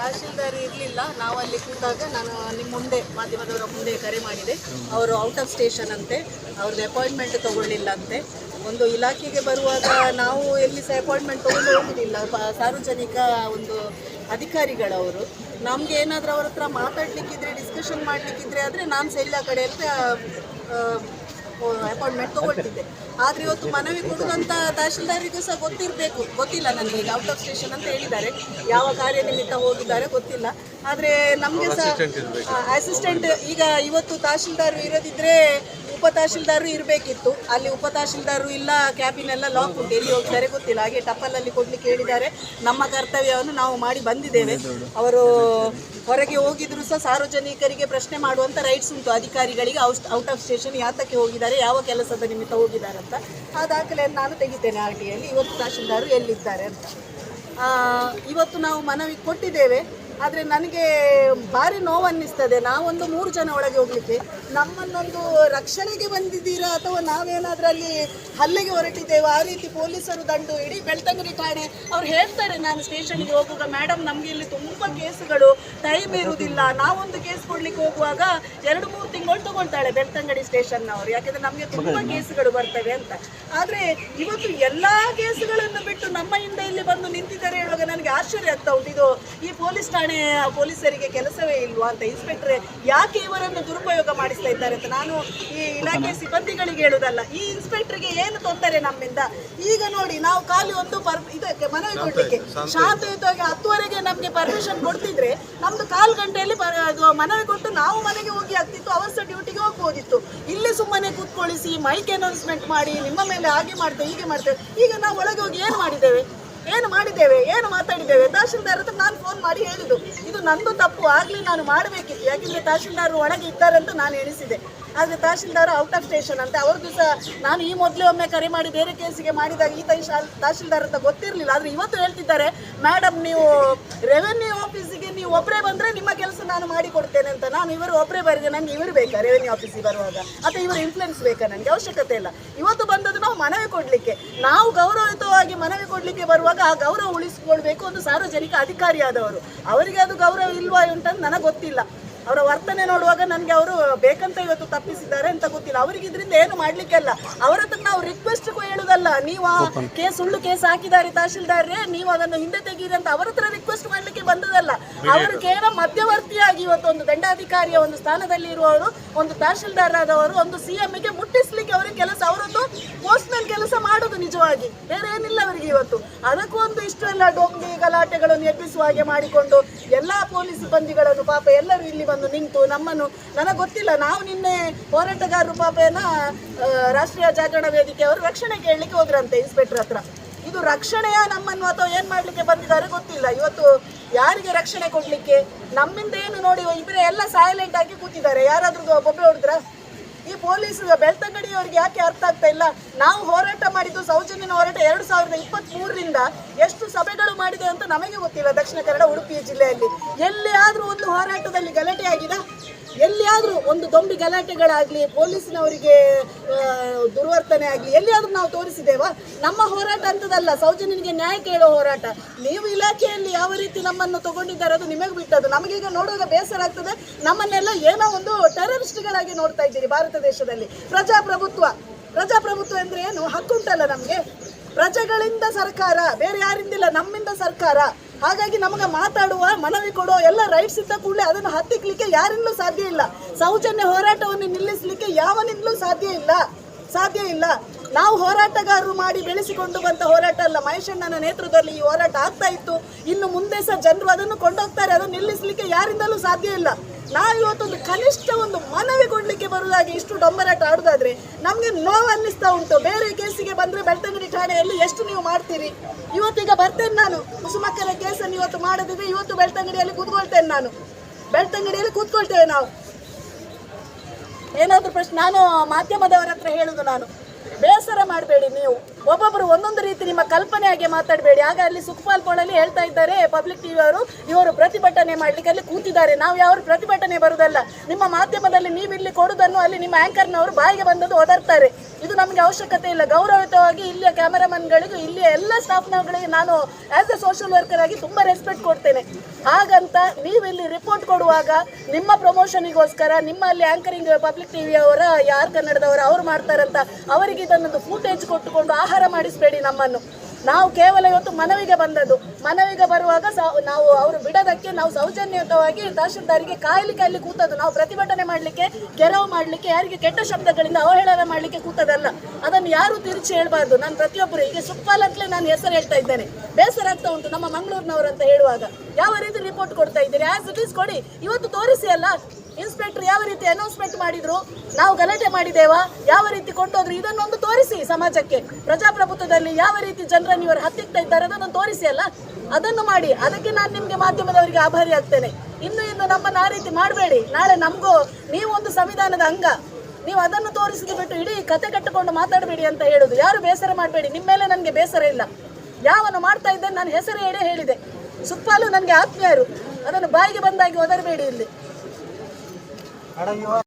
ತಹಶೀಲ್ದಾರ್ ಇರಲಿಲ್ಲ. ನಾವು ಅಲ್ಲಿ ಕೂತಾಗ ನಾನು ನಿಮ್ಮ ಮುಂದೆ ಮಾಧ್ಯಮದವರ ಮುಂದೆ ಕರೆ ಮಾಡಿದೆ. ಅವರು ಔಟ್ ಆಫ್ ಸ್ಟೇಷನ್ ಅಂತೆ. ಅವ್ರದ್ದು ಅಪಾಯಿಂಟ್ಮೆಂಟ್ ತಗೊಳ್ಳಿಲ್ಲ ಅಂತೆ. ಒಂದು ಇಲಾಖೆಗೆ ಬರುವಾಗ ನಾವು ಎಲ್ಲಿ ಸಹ ಅಪಾಯಿಂಟ್ಮೆಂಟ್ ತೊಗೊಂಡು ಹೋಗುದಿಲ್ಲ. ಸಾರ್ವಜನಿಕ ಒಂದು ಅಧಿಕಾರಿಗಳವರು. ನಮಗೆ ಏನಾದರೂ ಅವ್ರ ಹತ್ರ ಮಾತಾಡಲಿಕ್ಕಿದ್ರೆ ಡಿಸ್ಕಷನ್ ಮಾಡಲಿಕ್ಕಿದ್ರೆ ಆದರೆ ನಾನು ಸಹ ಕಡೆ ಅಂತ ಅಪಾಯಿಂಟ್ಮೆಂಟ್ ತಗೊಳ್ತಿದ್ದೆ. ಆದ್ರೆ ಇವತ್ತು ಮನವಿ ಕೊಡುವಂತ ತಹಶೀಲ್ದಾರಿಗೂ ಸಹ ಗೊತ್ತಿರಬೇಕು. ಗೊತ್ತಿಲ್ಲ ನನಗೆ ಈಗ ಔಟ್ ಆಫ್ ಸ್ಟೇಷನ್ ಅಂತ ಹೇಳಿದ್ದಾರೆ. ಯಾವ ಕಾರ್ಯನಿಮಿತ್ತ ಹೋಗಿದ್ದಾರೆ ಗೊತ್ತಿಲ್ಲ. ಆದ್ರೆ ನಮಗೆ ಸಹ ಅಸಿಸ್ಟೆಂಟ್ ಈಗ ಇವತ್ತು ತಹಶೀಲ್ದಾರ್ ಇರೋದಿದ್ರೆ ಉಪ ತಹಶೀಲ್ದಾರು ಇರಬೇಕಿತ್ತು. ಅಲ್ಲಿ ಉಪ ತಹಶೀಲ್ದಾರು ಇಲ್ಲ ಕ್ಯಾಬಿನ್ ಎಲ್ಲ ಲಾಕ್ ಉಂಟು. ಎಲ್ಲಿ ಹೋಗ್ತಾರೆ ಗೊತ್ತಿಲ್ಲ. ಹಾಗೆ ಟಪ್ಪಲಲ್ಲಿ ಕೊಡ್ಲಿಕ್ಕೆ ಹೇಳಿದ್ದಾರೆ ನಮ್ಮ ಕರ್ತವ್ಯವನ್ನು ನಾವು ಮಾಡಿ ಬಂದಿದ್ದೇವೆ. ಅವರು ಹೊರಗೆ ಹೋಗಿದ್ರು ಸಹ ಸಾರ್ವಜನಿಕರಿಗೆ ಪ್ರಶ್ನೆ ಮಾಡುವಂತ ರೈಟ್ಸ್ ಉಂಟು. ಅಧಿಕಾರಿಗಳಿಗೆ ಔಟ್ ಆಫ್ ಸ್ಟೇಷನ್ ಯಾತಕ್ಕೆ ಹೋಗಿದ್ದಾರೆ, ಯಾವ ಕೆಲಸದ ನಿಮಿತ್ತ ಹೋಗಿದ್ದಾರೆ ಅಂತ ಆ ದಾಖಲೆಯನ್ನು ನಾನು ತೆಗಿತೇನೆ ಆರ್ ಟಿಯಲ್ಲಿ ಇವತ್ತು ತಹಶೀಲ್ದಾರು ಎಲ್ಲಿದ್ದಾರೆ ಅಂತ. ಇವತ್ತು ನಾವು ಮನವಿ ಕೊಟ್ಟಿದ್ದೇವೆ. ಆದರೆ ನನಗೆ ಭಾರಿ ನೋವು ಅನ್ನಿಸ್ತದೆ ನಾವೊಂದು ಮೂರು ಜನ ಒಳಗೆ ಹೋಗ್ಲಿಕ್ಕೆ. ನಮ್ಮನ್ನೊಂದು ರಕ್ಷಣೆಗೆ ಬಂದಿದ್ದೀರಾ ಅಥವಾ ನಾವೇನಾದ್ರೂ ಅಲ್ಲಿ ಹಲ್ಲೆಗೆ ಹೊರಟಿದ್ದೇವೆ? ಆ ರೀತಿ ಪೊಲೀಸರು ದಂಡು ಇಡೀ ಬೆಳ್ತಂಗಡಿ ಠಾಣೆ ಅವ್ರು ಹೇಳ್ತಾರೆ ನಾನು ಸ್ಟೇಷನ್ಗೆ ಹೋಗುವಾಗ ಮೇಡಮ್ ನಮಗೆ ಇಲ್ಲಿ ತುಂಬ ಕೇಸುಗಳು ಟೈಮ್ ಇರುವುದಿಲ್ಲ ನಾವೊಂದು ಕೇಸ್ ಕೊಡ್ಲಿಕ್ಕೆ ಹೋಗುವಾಗ ಎರಡು ಮೂರು ತಿಂಗಳು ತಗೊಳ್ತಾಳೆ ಬೆಳ್ತಂಗಡಿ ಸ್ಟೇಷನ್ನವರು. ಯಾಕೆಂದರೆ ನಮಗೆ ತುಂಬ ಕೇಸುಗಳು ಬರ್ತವೆ ಅಂತ. ಆದರೆ ಇವತ್ತು ಎಲ್ಲ ಕೇಸುಗಳನ್ನು ಬಿಟ್ಟು ನಮ್ಮ ಹಿಂದೆ ಇಲ್ಲಿ ಬಂದು ನಿಂತಿದ್ದಾರೆ ಹೇಳುವಾಗ ನನಗೆ ಆಶ್ಚರ್ಯ ಆಗ್ತಾ ಉಂಟು. ಇದು ಈ ಪೊಲೀಸ್ ಠಾಣೆ ಪೊಲೀಸರಿಗೆ ಕೆಲಸವೇ ಇಲ್ವಾ ಅಂತ ಇನ್ಸ್ಪೆಕ್ಟ್ರೆ ಯಾಕೆ ಇವರನ್ನು ದುರುಪಯೋಗ ಮಾಡಿಸ್ತಾ ಇದ್ದಾರೆ ಅಂತ ನಾನು ಈ ಇಲಾಖೆ ಸಿಬ್ಬಂದಿಗಳಿಗೆ ಹೇಳುದಲ್ಲ. ಈ ಇನ್ಸ್ಪೆಕ್ಟರ್ಗೆ ಏನು ತೊಂದರೆ ನಮ್ಮಿಂದ? ಈಗ ನೋಡಿ ನಾವು ಖಾಲಿ ಒಂದು ಪರ್ ಇದಕ್ಕೆ ಮನವಿ ಕೊಡ್ಲಿಕ್ಕೆ ಶಾಂತಯುತವಾಗಿ ಹತ್ತುವರೆಗೆ ನಮಗೆ ಪರ್ಮಿಷನ್ ಕೊಡ್ತಿದ್ರೆ ನಮ್ದು ಕಾಲು ಗಂಟೆಯಲ್ಲಿ ಮನವಿ ಕೊಟ್ಟು ನಾವು ಮನೆಗೆ ಹೋಗಿ ಆಗ್ತಿತ್ತು ಅವರ್ಸ ಡ್ಯೂಟಿಗೆ ಹೋಗ್ಬೋದಿತ್ತು. ಇಲ್ಲಿ ಸುಮ್ಮನೆ ಕೂತ್ಕೊಳಿಸಿ ಮೈಕ್ ಅನೌನ್ಸ್ಮೆಂಟ್ ಮಾಡಿ ನಿಮ್ಮ ಮೇಲೆ ಹಾಗೆ ಮಾಡ್ತೇವೆ ಹೀಗೆ ಮಾಡ್ತೇವೆ ಈಗ ನಾವು ಒಳಗೆ ಹೋಗಿ ಏನು ಮಾಡಿದ್ದೇವೆ? ಏನು ಮಾಡಿದ್ದೇವೆ? ಏನು ಮಾತಾಡಿದ್ದೇವೆ? ತಹಶೀಲ್ದಾರ್ ಹತ್ರ ನಾನು ಫೋನ್ ಮಾಡಿ ಹೇಳಿದ್ದು. ಇದು ನಂದು ತಪ್ಪು. ಆಗಲಿ ನಾನು ಮಾಡಬೇಕಿತ್ತು ಯಾಕೆಂದರೆ ತಹಶೀಲ್ದಾರ್ ಒಳಗೆ ಇದ್ದಾರೆ ಅಂತ ನಾನು ಎಣಿಸಿದೆ. ಆದರೆ ತಹಶೀಲ್ದಾರ್ ಔಟ್ ಆಫ್ ಸ್ಟೇಷನ್ ಅಂತ. ಅವ್ರದ್ದು ಸಹ ನಾನು ಈ ಮೊದಲೇ ಒಮ್ಮೆ ಕರೆ ಮಾಡಿ ಬೇರೆ ಕೇಸಿಗೆ ಮಾಡಿದಾಗ ಈ ತಹಶೀಲ್ ತಹಶೀಲ್ದಾರ್ ಅಂತ ಗೊತ್ತಿರಲಿಲ್ಲ. ಆದರೆ ಇವತ್ತು ಹೇಳ್ತಿದ್ದಾರೆ ಮೇಡಮ್ ನೀವು ರೆವೆನ್ಯೂ ಆಫೀಸಿಗೆ ನೀವು ಒಬ್ಬರೇ ಬಂದರೆ ನಿಮ್ಮ ಕೆಲಸ ನಾನು ಮಾಡಿಕೊಡ್ತೇನೆ ಅಂತ. ನಾನು ಇವರು ಒಬ್ಬರೇ ಬರಿಗೆ ನನಗೆ ಇವರು ಬೇಕಾ? ರೆವೆನ್ಯೂ ಆಫೀಸಿಗೆ ಬರುವಾಗ. ಅಥವಾ ಇವರು ಇನ್ಫ್ಲುಯೆನ್ಸ್ ಬೇಕಾ ನನಗೆ? ಅವಶ್ಯಕತೆ ಇಲ್ಲ. ಇವತ್ತು ಬಂದದ್ದು ನಾವು ಮನವಿ ಕೊಡಲಿಕ್ಕೆ. ನಾವು ಗೌರವಯುತವಾಗಿ ಮನವಿ ಕೊಡಲಿಕ್ಕೆ ಬರುವಾಗ ಆ ಗೌರವ ಉಳಿಸಿಕೊಳ್ಬೇಕು ಒಂದು ಸಾರ್ವಜನಿಕ ಅಧಿಕಾರಿಯಾದವರು ಅವರಿಗೆ ಅದು ಗೌರವ ಇಲ್ವಾ ಉಂಟಂತ ನನಗೆ ಗೊತ್ತಿಲ್ಲ. ಅವರ ವರ್ತನೆ ನೋಡುವಾಗ ನನಗೆ ಅವರು ಬೇಕಂತ ಇವತ್ತು ತಪ್ಪಿಸಿದ್ದಾರೆ ಅಂತ ಗೊತ್ತಿಲ್ಲ. ಅವರಿಗೆ ಇದರಿಂದ ಏನು ಮಾಡ್ಲಿಕ್ಕೆಲ್ಲ ಅವರ ಹತ್ರ ನಾವು ರಿಕ್ವೆಸ್ಟ್ ಹೇಳುದಲ್ಲ ನೀವು ಆ ಕೇಸ್ ಸುಳ್ಳು ಕೇಸ್ ಹಾಕಿದ್ದಾರೆ ತಹಶೀಲ್ದಾರ್ರೆ ನೀವು ಅದನ್ನು ಹಿಂದೆ ತೆಗೀರಿ ಅಂತ ಅವರ ಹತ್ರ ರಿಕ್ವೆಸ್ಟ್ ಮಾಡ್ಲಿಕ್ಕೆ ಬಂದದಲ್ಲ. ಅವರು ಕೇವಲ ಮಧ್ಯವರ್ತಿಯಾಗಿ ಇವತ್ತು ಒಂದು ದಂಡಾಧಿಕಾರಿಯ ಒಂದು ಸ್ಥಾನದಲ್ಲಿ ಇರುವವರು ಒಂದು ತಹಶೀಲ್ದಾರ್ ಆದವರು ಒಂದು ಸಿ ಗೆ ಮುಟ್ಟಿಸ್ಲಿಕ್ಕೆ ಅವರ ಕೆಲಸ ಅವರೊಂದು ಪೋಸ್ಟ್ಮನ್ ಕೆಲಸ ಮಾಡೋದು ನಿಜವಾಗಿ. ಬೇರೆ ಏನಿಲ್ಲ ಅವರಿಗೆ ಇವತ್ತು. ಅದಕ್ಕೂ ಒಂದು ಇಷ್ಟೆಲ್ಲ ಡೊಂಗಿ ಗಲಾಟೆಗಳನ್ನು ಎಬ್ಬಿಸುವ ಹಾಗೆ ಮಾಡಿಕೊಂಡು ಎಲ್ಲಾ ಪೊಲೀಸ್ ಸಿಬ್ಬಂದಿಗಳನ್ನು ಪಾಪ ಎಲ್ಲರೂ ಇಲ್ಲಿ ಬಂದು ನಿಂತು ನಮ್ಮನ್ನು ನನಗೆ ಗೊತ್ತಿಲ್ಲ ನಾವು ನಿನ್ನೆ ಹೋರಾಟಗಾರರು ಪಾಪ ಏನ ರಾಷ್ಟ್ರೀಯ ಜಾಗರಣ ವೇದಿಕೆ ಅವರು ರಕ್ಷಣೆ ಕೇಳಲಿಕ್ಕೆ ಹೋದ್ರಂತೆ ಇನ್ಸ್ಪೆಕ್ಟರ್ ಹತ್ರ. ಇದು ರಕ್ಷಣೆಯ ನಮ್ಮನ್ನು ಅಥವಾ ಏನು ಮಾಡ್ಲಿಕ್ಕೆ ಬಂದಿದ್ದಾರೆ ಗೊತ್ತಿಲ್ಲ. ಇವತ್ತು ಯಾರಿಗೆ ರಕ್ಷಣೆ ಕೊಡಲಿಕ್ಕೆ? ನಮ್ಮಿಂದ ಏನು ನೋಡಿ ಇಬ್ಬರೇ ಎಲ್ಲ ಸೈಲೆಂಟ್ ಆಗಿ ಕೂತಿದ್ದಾರೆ. ಯಾರಾದ್ರೂ ಬೊಬ್ಬೆ ಹೊಡೆದ್ರ? ಈ ಪೊಲೀಸ್ ಬೆಳ್ತಂಗಡಿಯವರಿಗೆ ಯಾಕೆ ಅರ್ಥ ಆಗ್ತಾ ಇಲ್ಲ? ನಾವು ಹೋರಾಟ ಮಾಡಿದ್ದು ಸೌಜನ್ಯನ ಹೋರಾಟ ಎರಡು ಸಾವಿರದ ಇಪ್ಪತ್ತ್ ಮೂರರಿಂದ ಎಷ್ಟು ಸಭೆಗಳು ಮಾಡಿದೆ ಅಂತ ನಮಗೆ ಗೊತ್ತಿಲ್ಲ. ದಕ್ಷಿಣ ಕನ್ನಡ ಉಡುಪಿ ಜಿಲ್ಲೆಯಲ್ಲಿ. ಎಲ್ಲಿಯಾದ್ರೂ ಒಂದು ಹೋರಾಟದಲ್ಲಿ ಗಲಾಟೆ ಆಗಿದೆ ಎಲ್ಲಿಯಾದ್ರೂ ಒಂದು ದೊಂಬಿ ಗಲಾಟೆಗಳಾಗಲಿ, ಪೊಲೀಸಿನವರಿಗೆ ದುರ್ವರ್ತನೆ ಆಗಲಿ ಎಲ್ಲಿಯಾದರೂ ನಾವು ತೋರಿಸಿದ್ದೇವಾ? ನಮ್ಮ ಹೋರಾಟ ಅಂತದಲ್ಲ ಸೌಜನ್ಯನಿಗೆ ನ್ಯಾಯ ಕೇಳೋ ಹೋರಾಟ. ನೀವು ಇಲಾಖೆಯಲ್ಲಿ ಯಾವ ರೀತಿ ನಮ್ಮನ್ನು ತಗೊಂಡಿದ್ದಾರೆ ಅದು ನಿಮಗೆ ಬಿಟ್ಟದ್ದು. ನಮಗೀಗ ನೋಡುವಾಗ ಬೇಸರ ಆಗ್ತದೆ. ನಮ್ಮನ್ನೆಲ್ಲ ಏನೋ ಒಂದು ಟೆರರಿಸ್ಟ್ಗಳಾಗಿ ನೋಡ್ತಾ ಇದ್ದೀರಿ ಭಾರತ ದೇಶದಲ್ಲಿ. ಪ್ರಜಾಪ್ರಭುತ್ವ. ಪ್ರಜಾಪ್ರಭುತ್ವ ಅಂದರೆ ಏನು? ಹಕ್ಕುಂಟಲ್ಲ ನಮಗೆ. ಪ್ರಜೆಗಳಿಂದ ಸರ್ಕಾರ, ಬೇರೆ ಯಾರಿಂದಿಲ್ಲ, ನಮ್ಮಿಂದ ಸರ್ಕಾರ. ಹಾಗಾಗಿ ನಮಗೆ ಮಾತಾಡುವ, ಮನವಿ ಕೊಡುವ ಎಲ್ಲ ರೈಟ್ಸ್ ಇದ್ದ ಕೂಡಲೇ ಅದನ್ನು ಹತ್ತಿಕ್ಲಿಕ್ಕೆ ಯಾರಿಂದಲೂ ಸಾಧ್ಯ ಇಲ್ಲ. ಸೌಜನ್ಯ ಹೋರಾಟವನ್ನು ನಿಲ್ಲಿಸಲಿಕ್ಕೆ ಯಾವನಿಂದಲೂ ಸಾಧ್ಯ ಇಲ್ಲ. ಸಾಧ್ಯ ಇಲ್ಲ. ನಾವು ಹೋರಾಟಗಾರರು ಮಾಡಿ ಬೆಳೆಸಿಕೊಂಡು ಬಂತ ಹೋರಾಟ ಅಲ್ಲ. ಮಹೇಶಣ್ಣನ ನೇತೃತ್ವದಲ್ಲಿ ಈ ಹೋರಾಟ ಆಗ್ತಾ ಇತ್ತು. ಇನ್ನು ಮುಂದೆ ಸಹ ಜನರು ಅದನ್ನು ಕೊಂಡೋಗ್ತಾರೆ. ಅದನ್ನು ನಿಲ್ಲಿಸಲಿಕ್ಕೆ ಯಾರಿಂದಲೂ ಸಾಧ್ಯ ಇಲ್ಲ. ನಾವು ಇವತ್ತೊಂದು ಕನಿಷ್ಠ ಒಂದು ಮನವಿ ಕೊಡಲಿಕ್ಕೆ ಬರುವುದಾಗಿ ಇಷ್ಟು ಡೊಂಬರಾಟ ಆಡೋದಾದ್ರೆ ನೋವು ಅನ್ನಿಸ್ತಾ ಉಂಟು. ಬೇರೆ ಕೇಸಿಗೆ ಬಂದ್ರೆ ಬೆಳ್ತಂಗಡಿ ಠಾಣೆಯಲ್ಲಿ ಎಷ್ಟು ನೀವು ಮಾಡ್ತೀರಿ? ಇವತ್ತೀಗ ಬರ್ತೇನೆ ನಾನು. ಕುಸುಮಕ್ಕನ ಕೇಸನ್ನು ಇವತ್ತು ಮಾಡದಿದ್ರೆ ಇವತ್ತು ಬೆಳ್ತಂಗಡಿಯಲ್ಲಿ ಕೂತ್ಕೊಳ್ತೇನೆ ನಾನು. ಬೆಳ್ತಂಗಡಿಯಲ್ಲಿ ಕೂತ್ಕೊಳ್ತೇವೆ ನಾವು. ಏನಾದ್ರೂ ಪ್ರಶ್ನೆ? ನಾನು ಮಾಧ್ಯಮದವರ ಹತ್ರ ಹೇಳುದು ನಾನು. ಬೇಸರ ಮಾಡಬೇಡಿ ನೀವು. ಒಬ್ಬೊಬ್ಬರು ಒಂದೊಂದು ರೀತಿ ನಿಮ್ಮ ಕಲ್ಪನೆ ಹಾಗೆ ಮಾತಾಡಬೇಡಿ. ಆಗ ಅಲ್ಲಿ ಸುಖಪಾಲ್ ಪೋಳಲ್ಲಿ ಹೇಳ್ತಾ ಇದ್ದಾರೆ ಪಬ್ಲಿಕ್ ಟಿವಿ ಅವರು, ಇವರು ಪ್ರತಿಭಟನೆ ಮಾಡ್ಲಿಕ್ಕೆ ಅಲ್ಲಿ ಕೂತಿದ್ದಾರೆ. ನಾವು ಯಾವ ಪ್ರತಿಭಟನೆ ಬರುವುದಲ್ಲ. ನಿಮ್ಮ ಮಾಧ್ಯಮದಲ್ಲಿ ನೀವು ಇಲ್ಲಿ ಕೊಡುವುದನ್ನು ಅಲ್ಲಿ ನಿಮ್ಮ ಆಂಕರ್ನವರು ಬಾಯಿಗೆ ಬಂದದ್ದು ಒದರ್ತಾರೆ. ನಮಗೆ ಅವಶ್ಯಕತೆ ಇಲ್ಲ. ಗೌರವಯುತವಾಗಿ ಇಲ್ಲಿಯ ಕ್ಯಾಮರಾಮನ್ಗಳಿಗೂ ಇಲ್ಲಿಯ ಎಲ್ಲ ಸ್ಥಾಪನಗಳಿಗೆ ನಾನು ಆಸ್ ಎ ಸೋಷಿಯಲ್ ವರ್ಕರ್ ಆಗಿ ತುಂಬ ರೆಸ್ಪೆಕ್ಟ್ ಕೊಡ್ತೇನೆ. ಹಾಗಂತ ನೀವಿಲ್ಲಿ ರಿಪೋರ್ಟ್ ಕೊಡುವಾಗ ನಿಮ್ಮ ಪ್ರಮೋಷನಿಗೋಸ್ಕರ ನಿಮ್ಮಲ್ಲಿ ಆಂಕರಿಂಗ್ ಪಬ್ಲಿಕ್ ಟಿ ವಿಯವರ ಯಾರ್ ಕನ್ನಡದವರು, ಅವ್ರು ಮಾಡ್ತಾರಂತ, ಅವರಿಗೆ ಇದನ್ನೊಂದು ಫೂಟೇಜ್ ಕೊಟ್ಟುಕೊಂಡು ಆಹಾರ ಮಾಡಿಸಬೇಡಿ ನಮ್ಮನ್ನು. ನಾವು ಕೇವಲ ಇವತ್ತು ಮನವಿಗೆ ಬಂದದ್ದು. ಮನವಿಗೆ ಬರುವಾಗ ನಾವು ಅವರು ಬಿಡೋದಕ್ಕೆ ನಾವು ಸೌಜನ್ಯಯುತವಾಗಿ ತಹಶೀಲ್ದಾರಿಗೆ ಕಾಯಲಿಕ್ಕೆ ಅಲ್ಲಿ ಕೂತದ್ದು. ನಾವು ಪ್ರತಿಭಟನೆ ಮಾಡಲಿಕ್ಕೆ ಕೆರವು ಮಾಡಲಿಕ್ಕೆ, ಯಾರಿಗೆ ಕೆಟ್ಟ ಶಬ್ದಗಳಿಂದ ಅವಹೇಳನ ಮಾಡಲಿಕ್ಕೆ ಕೂತದಲ್ಲ ಅದನ್ನು ಯಾರು ತಿರುಚಿ ಹೇಳಬಾರ್ದು. ನಾನು ಪ್ರತಿಯೊಬ್ಬರು ಈಗ ಸುಪ್ಪಾಲ್ ಅಂತಲೇ ನಾನು ಹೆಸರು ಹೇಳ್ತಾ ಇದ್ದೇನೆ. ಬೇಸರ ಆಗ್ತಾ ಉಂಟು ನಮ್ಮ ಮಂಗಳೂರಿನವರು ಅಂತ ಹೇಳುವಾಗ. ಯಾವ ರೀತಿ ರಿಪೋರ್ಟ್ ಕೊಡ್ತಾ ಇದ್ದೀರಿ? ಆಸ್ ಇಟ್ ಈಸ್ ಕೊಡಿ. ಇವತ್ತು ತೋರಿಸಿ ಅಲ್ಲ. ಇನ್ಸ್ಪೆಕ್ಟರ್ ಯಾವ ರೀತಿ ಅನೌನ್ಸ್ಮೆಂಟ್ ಮಾಡಿದ್ರು? ನಾವು ಗಲಾಟೆ ಮಾಡಿದೇವಾ ಯಾವ ರೀತಿ ಕೊಂಡೋದ್ರು? ಇದನ್ನೊಂದು ತೋರಿಸಿ ಸಮಾಜಕ್ಕೆ. ಪ್ರಜಾಪ್ರಭುತ್ವದಲ್ಲಿ ಯಾವ ರೀತಿ ಜನರನ್ನು ಇವರು ಹತ್ತಿಕ್ತಾ ಇದ್ದಾರೆ ಅದನ್ನು ತೋರಿಸಿ ಅಲ್ಲ? ಅದನ್ನು ಮಾಡಿ. ಅದಕ್ಕೆ ನಾನು ನಿಮಗೆ ಮಾಧ್ಯಮದವರಿಗೆ ಆಭಾರಿ ಆಗ್ತೇನೆ. ಇನ್ನು ಇನ್ನು ನಮ್ಮನ್ನು ಆ ರೀತಿ ಮಾಡಬೇಡಿ. ನಾಳೆ ನಮಗೂ ನೀವು ಒಂದು ಸಂವಿಧಾನದ ಅಂಗ. ನೀವು ಅದನ್ನು ತೋರಿಸಿದ ಬಿಟ್ಟು ಇಡೀ ಕತೆ ಕಟ್ಟಿಕೊಂಡು ಮಾತಾಡಬೇಡಿ ಅಂತ ಹೇಳುದು. ಯಾರು ಬೇಸರ ಮಾಡಬೇಡಿ. ನಿಮ್ಮ ಮೇಲೆ ನನಗೆ ಬೇಸರ ಇಲ್ಲ. ಯಾವನ್ನು ಮಾಡ್ತಾ ಇದ್ದೇನೆ, ನಾನು ಹೆಸರು ಹೇಳೇ ಹೇಳಿದೆ. ಸುಪ್ಪಾಲು ನನಗೆ ಆತ್ಮೀಯರು. ಅದನ್ನು ಬಾಯಿಗೆ ಬಂದಾಗಿ ಒದರಬೇಡಿ ಇಲ್ಲಿ. ಅಡಗಿವ